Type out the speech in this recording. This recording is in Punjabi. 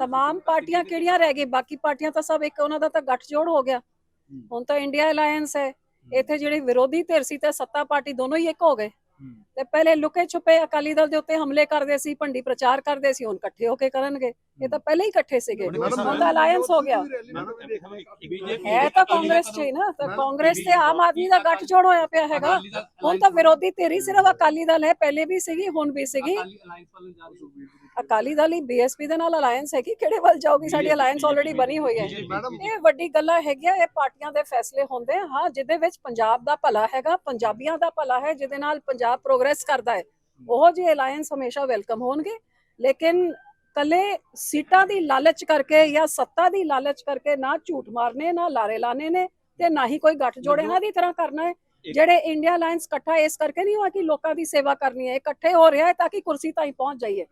तमाम ਪਾਰਟੀਆਂ ਕਿਹੜੀਆਂ ਰਹਿ ਗਈ ਬਾਕੀ ਪਾਰਟੀਆਂ ਤਾਂ ਸਭ ਇੱਕ ਉਹਨਾਂ ਦਾ ਤਾਂ ਗੱਠਜੋੜ ਹੋ ਗਿਆ ਹੁਣ ਤਾਂ ਇੰਡੀਆ ਅਲਾਈਅੰਸ ਹੈ ਇੱਥੇ ਜਿਹੜੀ ਵਿਰੋਧੀ ਧਿਰ ਸੀ ਤੇ ਸੱਤਾ ਪਾਰਟੀ ਦੋਨੋਂ ਹੀ ਇੱਕ ਹੋ ਗਏ ਤੇ ਪਹਿਲੇ ਲੁਕੇ ਛੁਪੇ ਅਕਾਲੀ ਦਲ ਦੇ ਉੱਤੇ ਹਮਲੇ ਕਰਦੇ ਸੀ ਭੰਡੀ ਪ੍ਰਚਾਰ ਕਰਦੇ ਸੀ ਹੁਣ ਇਕੱਠੇ ਹੋ ਕੇ ਕਰਨਗੇ ਇਹ ਤਾਂ ਪਹਿਲੇ ਹੀ ਇਕੱਠੇ ਸੀਗੇ। ਹੁਣ ਤਾਂ ਅਲਾਈਅੰਸ ਹੋ ਗਿਆ। ਹੈ ਤਾਂ ਕਾਂਗਰਸ ਚ ਹੀ ਨਾ ਤਾਂ ਕਾਂਗਰਸ ਤੇ ਆਮ ਆਦਮੀ ਦਾ ਗੱਠਜੋੜ ਹੋਇਆ ਪਿਆ ਹੈਗਾ। ਹੁਣ ਤਾਂ ਵਿਰੋਧੀ ਧਿਰ ਹੀ ਸਿਰਫ ਅਕਾਲੀ ਦਲ ਹੈ ਪਹਿਲੇ ਵੀ ਸੀਗੀ ਹੁਣ ਵੀ ਸੀਗੀ। ਅਕਾਲੀ ਦਲ ਹੀ ਬੀਐਸਪੀ ਦੇ ਨਾਲ ਅਲਾਈਅੰਸ ਹੈ ਕਿ ਕਿਹੜੇ ਵੱਲ ਜਾਊਗੀ? ਸਾਡੀ ਅਲਾਈਅੰਸ ਆਲਰੇਡੀ ਬਣੀ ਹੋਈ ਹੈ। ਇਹ ਵੱਡੀ ਗੱਲਾਂ ਹੈਗੀਆਂ ਇਹ ਪਾਰਟੀਆਂ ਦੇ ਫੈਸਲੇ ਹੁੰਦੇ ਆ। ਹਾਂ ਜਿਹਦੇ ਵਿੱਚ ਪੰਜਾਬ ਦਾ ਭਲਾ ਹੈਗਾ ਪੰਜਾਬੀਆਂ ਦਾ ਭਲਾ ਹੈ ਜਿਹਦੇ ਨਾਲ ਪੰਜਾਬ ਪ੍ਰੋਗਰੈਸ ਕਰਦਾ ਹੈ। ਉਹ ਜਿਹੇ ਅਲਾਈਅੰਸ ਹਮੇਸ਼ਾ ਵੈਲਕਮ ਹੋਣਗੇ। ਲੇਕਿਨ ਕੱਲੇ ਸੀਟਾਂ ਦੀ ਲਾਲਚ ਕਰਕੇ ਜਾਂ ਸੱਤਾ ਦੀ ਲਾਲਚ ਕਰਕੇ ਨਾ ਝੂਠ ਮਾਰਨੇ ਨਾ ਲਾਰੇ ਲਾਣੇ ਨੇ ਤੇ ਨਾ ਹੀ ਕੋਈ ਗੱਠ ਜੋੜ ਇਹਨਾਂ ਦੀ ਤਰ੍ਹਾਂ ਕਰਨਾ ਹੈ। ਜਿਹੜੇ ਇੰਡੀਆ ਅਲਾਈਅੰਸ ਇਕੱਠਾ ਇਸ ਕਰਕੇ ਨਹੀਂ ਹੋਇਆ ਕਿ ਲੋਕਾਂ ਦੀ ਸੇਵਾ ਕਰਨੀ ਹੈ ਇਕੱਠੇ ਹੋ ਰਿਹਾ ਹੈ ਤਾਂ ਕਿ ਕੁਰਸੀ ਤਾਈਂ ਪਹੁੰਚ ਜਾਈਏ।